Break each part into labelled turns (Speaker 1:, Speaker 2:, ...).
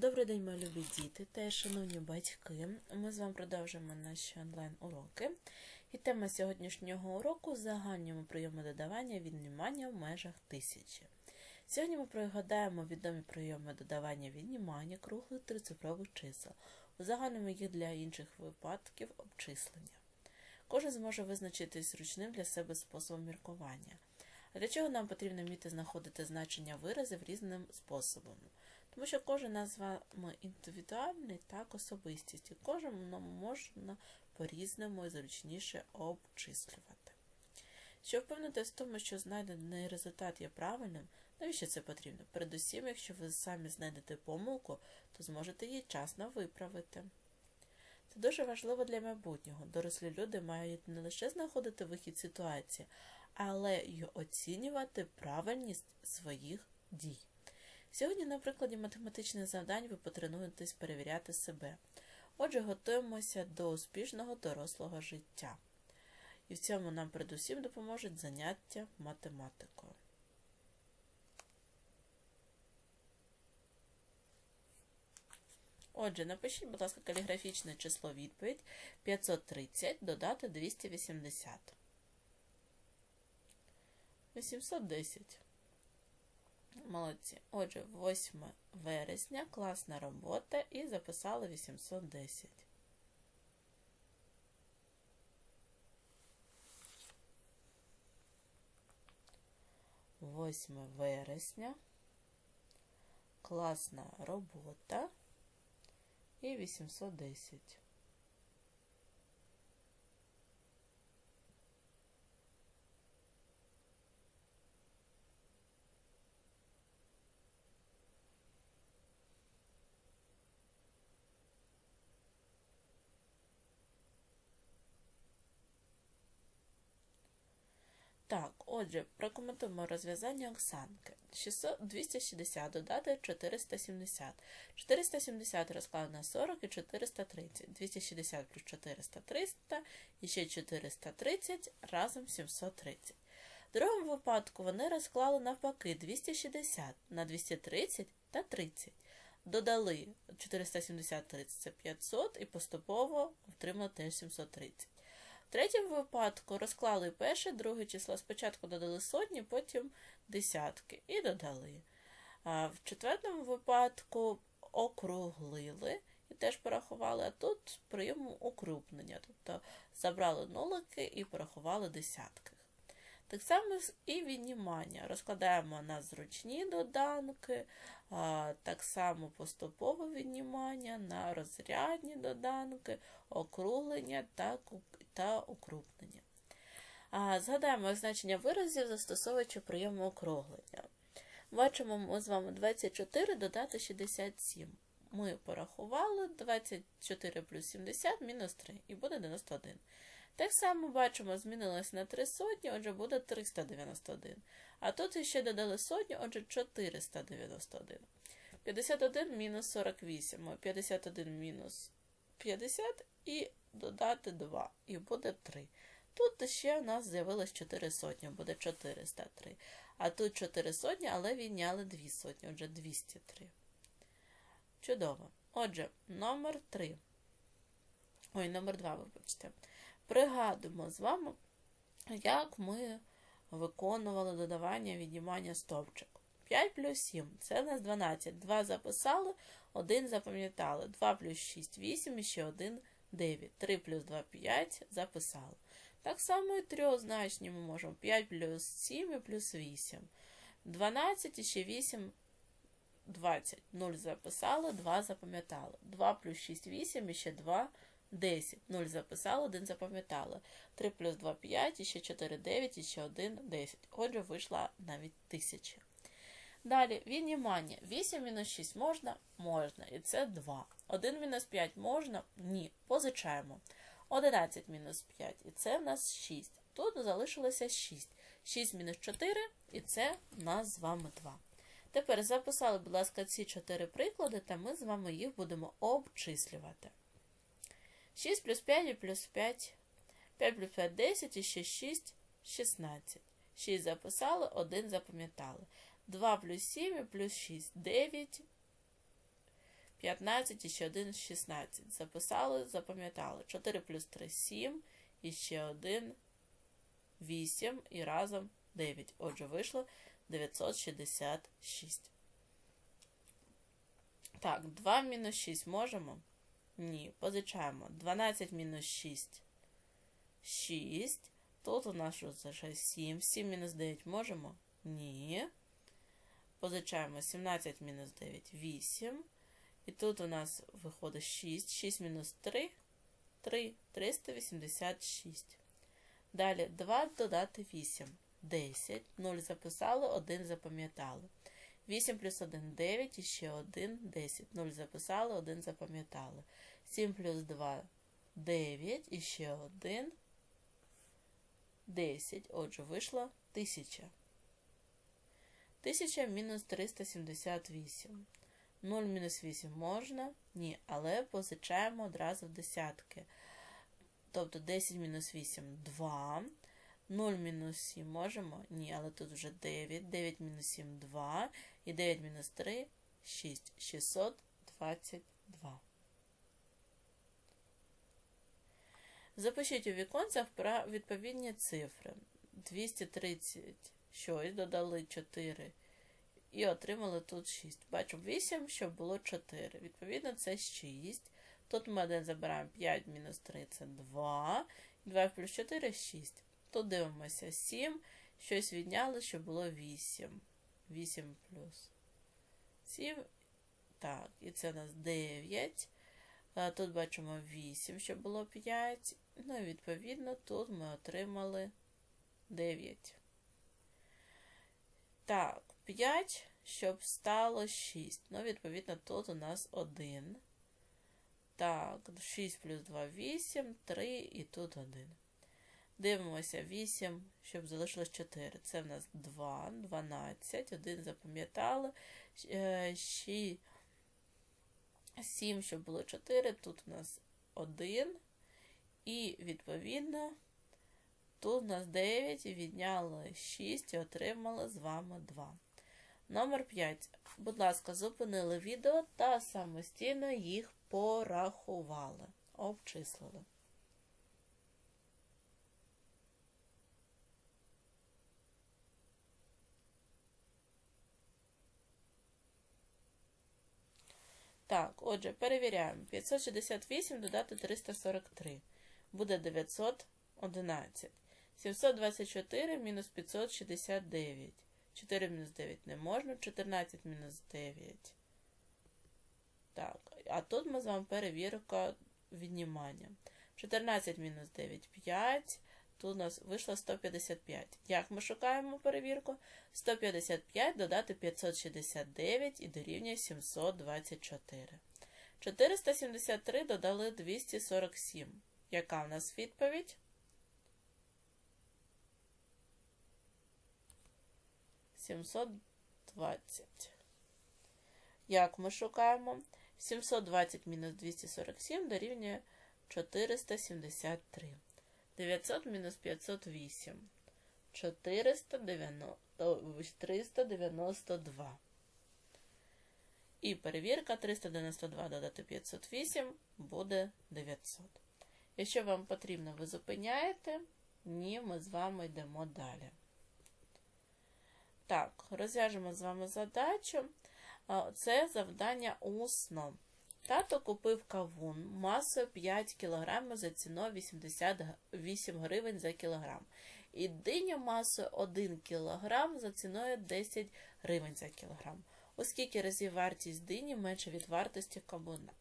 Speaker 1: Добрий день, мої любі діти та шановні батьки. Ми з вами продовжуємо наші онлайн-уроки. І тема сьогоднішнього уроку загальні прийоми додавання віднімання в межах тисячі. Сьогодні ми пригадаємо відомі прийоми додавання віднімання круглих трицифрових чисел. Узагальнимо їх для інших випадків обчислення. Кожен зможе визначитись зручним для себе способом міркування. Для чого нам потрібно вміти знаходити значення виразів різним способом? Тому що кожен з вами індивідуальний так особистість, і кожному можна по-різному і зручніше обчислювати. Щоб впевнитися в тому, що знайдений результат є правильним, навіщо це потрібно? Передусім, якщо ви самі знайдете помилку, то зможете її часно виправити. Це дуже важливо для майбутнього. Дорослі люди мають не лише знаходити вихід ситуації, але й оцінювати правильність своїх дій. Сьогодні, на прикладі математичних завдань, ви потренуєтесь перевіряти себе. Отже, готуємося до успішного дорослого життя. І в цьому нам передусім допоможуть заняття математикою. Отже, напишіть, будь ласка, каліграфічне число відповідь 530 додати 280. 810. Молодці. Отже, 8 вересня, класна робота і записали 810. Восьме вересня, класна робота і 810. Так, отже, прокоментуємо розв'язання Оксанки. 600, 260 додати 470. 470 розклад на 40 і 430. 260 плюс 400 300 і ще 430 разом 730. В другому випадку вони розклали навпаки 260 на 230 та 30. Додали 470 30 це 500 і поступово отримали теж 730. В третьому випадку розклали перше, друге число. Спочатку додали сотні, потім десятки і додали. А в четвертому випадку округлили і теж порахували, а тут прийом укрупнення. Тобто забрали нулики і порахували десятки. Так само і віднімання. Розкладаємо на зручні доданки, так само поступове віднімання на розрядні доданки, округлення та укрупнення. Згадаємо значення виразів, застосовуючи прийому округлення. Бачимо ми з вами 24 додати 67. Ми порахували 24 плюс 70 мінус 3 і буде 91. Так само бачимо, змінилось на 3 сотні, отже, буде 391. А тут ще додали сотню, отже, 491. 51 мінус 48. 51 мінус 50 і додати 2, і буде 3. Тут ще у нас з'явилось 4 сотні, буде 403. А тут 4 сотні, але відняли 2 сотні, отже, 203. Чудово. Отже, номер 3. Ой, номер 2, вибачте. Пригадуємо з вами, як ми виконували додавання віднімання стовпчику. 5 плюс 7 це у нас 12. 2 записали, 1 запам'ятали. 2 плюс 6 8 і ще 1 9. 3 плюс 2 5 записали. Так само і трьохзначні ми можемо 5 плюс 7 і плюс 8. 12 і ще 8 20. 0 записали, 2 запам'ятали. 2 плюс 6 8 і ще 2 10. 0 записали, 1 запам'ятали. 3 плюс 2 5, і ще 4 9, і ще 1 10. Отже, вийшла навіть 1000. Далі віднімання. 8 мінус 6 можна? Можна. І це 2. 1 мінус 5 можна? Ні. Позичаємо. 11 мінус 5. І це в нас 6. Тут залишилося 6. 6 мінус 4, і це в нас з вами 2. Тепер записали, будь ласка, ці 4 приклади, та ми з вами їх будемо обчислювати. 6 плюс 5 і плюс 5. 5 плюс 5 10 і ще 6 16. 6 записали, 1 запам'ятали. 2 плюс 7 і плюс 6 9. 15 і ще 1 16. Записали, запам'ятали. 4 плюс 3 7 і ще 1 8 і разом 9. Отже, вийшло 966. Так, 2 мінус 6 можемо? Ні, позичаємо. 12 мінус 6. 6. Тут у нас що це 7. 7 мінус 9 можемо? Ні. Позичаємо 17 мінус 9 8. І тут у нас виходить 6. 6 мінус 3. 3. 386. Далі 2 додати 8. 10. 0 записали, 1 запам'ятали. 8 плюс 1 9 і ще 1 10. 0 записали, 1 запам'ятали. 7 плюс 2 9 і ще 1 10. Отже, вийшло 1000. 1000 мінус 378. 0 мінус 8 можна? Ні, але позичаємо одразу в десятки. Тобто 10 мінус 8 2. 0 мінус 7 можемо? Ні, але тут вже 9. 9 мінус 7 2. І 9 мінус 3 6. 622. Запишіть у віконцях про відповідні цифри. 230 щось, додали 4 і отримали тут 6. Бачимо 8, щоб було 4. Відповідно, це 6. Тут ми 1 забираємо 5 мінус 3 це 2. 2 плюс 4 6. Тут дивимося 7. Щось відняли, щоб було 8. 8 плюс 7. Так, і це у нас 9. Тут бачимо 8, щоб було 5. Ну і відповідно тут ми отримали 9. Так, 5, щоб стало 6. Ну, відповідно, тут у нас 1. Так, 6 плюс 2 8, 3 і тут 1. Дивимося 8, щоб залишилось 4. Це в нас 2, 12, 1 запам'ятали. 6, 7, щоб було 4, тут у нас 1. І, відповідно, тут у нас 9 і відняли 6 і отримали з вами 2. Номер 5. Будь ласка, зупинили відео та самостійно їх порахували, обчислили. Так, отже, перевіряємо. 568 додати 343. Буде 911. 724 мінус 569. 4 мінус 9 не можна. 14 мінус 9. Так, а тут ми з вами перевірка віднімання. 14 мінус 9 5. Тут у нас вийшло 155. Як ми шукаємо перевірку? 155 додати 569 і дорівнює 724. 473 додали 247. Яка в нас відповідь? 720. Як ми шукаємо? 720 мінус 247 дорівнює 473. 900 мінус 508. 392. І перевірка 392 додати 508 буде 900. Якщо вам потрібно, ви зупиняєте, ні, ми з вами йдемо далі. Так, розв'яжемо з вами задачу. Це завдання усно. Тато купив кавун масою 5 кг за ціною 88 гривень за кілограм. І диня масою 1 кг за ціною 10 гривень за кілограм. Оскільки разів вартість дині менша від вартості кавуна.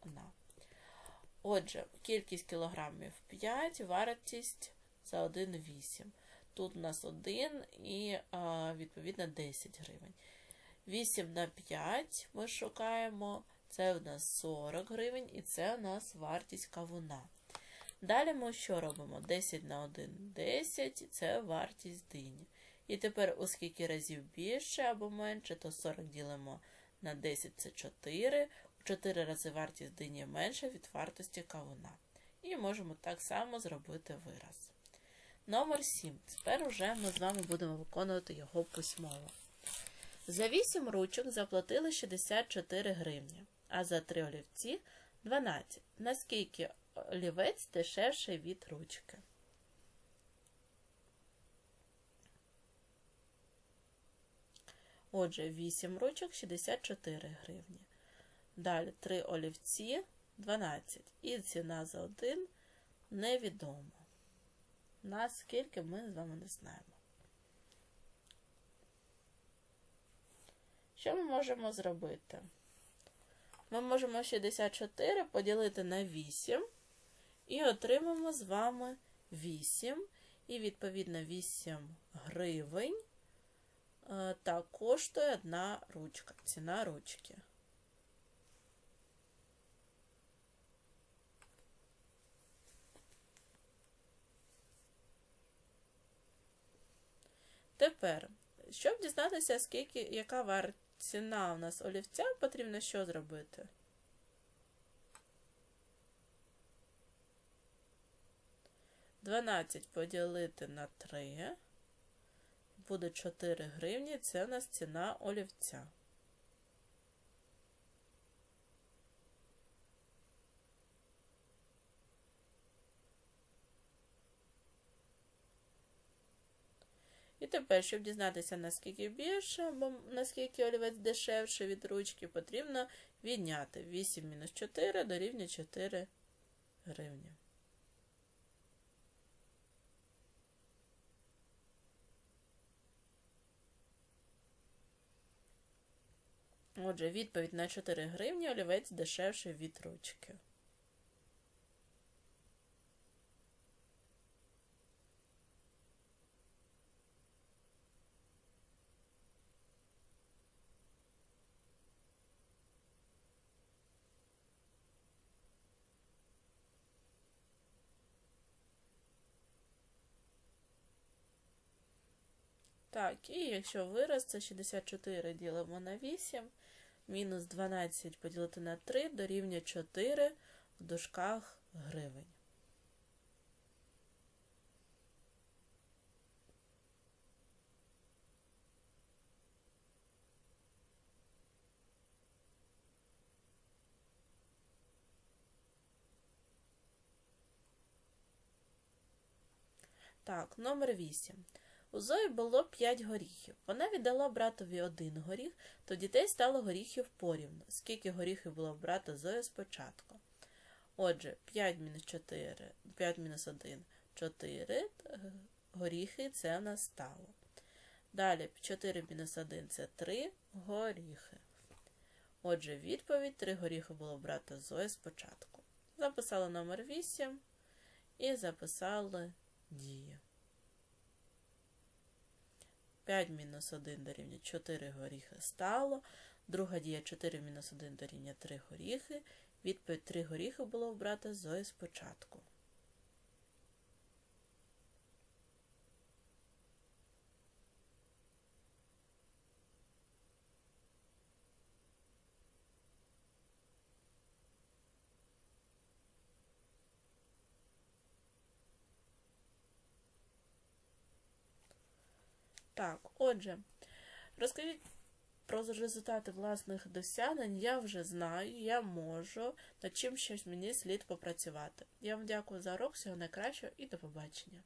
Speaker 1: Отже, кількість кілограмів 5, вартість за 1,8. Тут у нас 1 і, відповідно, 10 гривень. 8 на 5 ми шукаємо. Це у нас 40 гривень, і це у нас вартість кавуна. Далі ми що робимо? 10 на 1 10 це вартість дині. І тепер, оскільки разів більше або менше, то 40 ділимо на 10 це 4. У 4 рази вартість дині менша від вартості кавуна. І можемо так само зробити вираз. Номер 7. Тепер уже ми з вами будемо виконувати його письмово. За 8 ручок заплатили 64 гривні а за три олівці 12. Наскільки олівець дешевший від ручки? Отже, 8 ручок 64 гривні. Далі 3 олівці 12. І ціна за один невідомо. Наскільки ми з вами не знаємо. Що ми можемо зробити? Ми можемо 64 поділити на 8 і отримаємо з вами 8. І, відповідно, 8 гривень е, так коштує одна ручка, ціна ручки. Тепер, щоб дізнатися, скільки, яка вар... ціна у нас олівця, потрібно що зробити? Дванадцять поділити на 3 буде 4 гривні, це у нас ціна олівця. І тепер, щоб дізнатися, наскільки більше, або наскільки олівець дешевше від ручки, потрібно відняти 8 мінус 4 дорівнює 4 гривні. Отже, відповідь на 4 гривні олівець дешевший від ручки. Так, і якщо вираз, це 64 ділимо на 8, мінус 12 поділити на 3 дорівнює 4 в дужках гривень. Так, номер 8. У Зої було 5 горіхів. Вона віддала братові один горіх, то дітей стало горіхів порівну. Скільки горіхів було в брата Зої спочатку? Отже, 5 мінус 4, 5 мінус 1 4 горіхи це в нас стало. Далі 4 мінус 1 це 3 горіхи. Отже, відповідь 3 горіхи було в брата Зої спочатку. Записали номер 8 і записали дію. 5 мінус 1 дорівнює 4 горіхи стало. Друга дія 4 мінус 1 дорівнює 3 горіхи. Відповідь 3 горіхи було обрати Зої спочатку. Так, отже, розкажіть про результати власних досягнень. Я вже знаю, я можу, над чим щось мені слід попрацювати. Я вам дякую за урок, всього найкращого і до побачення.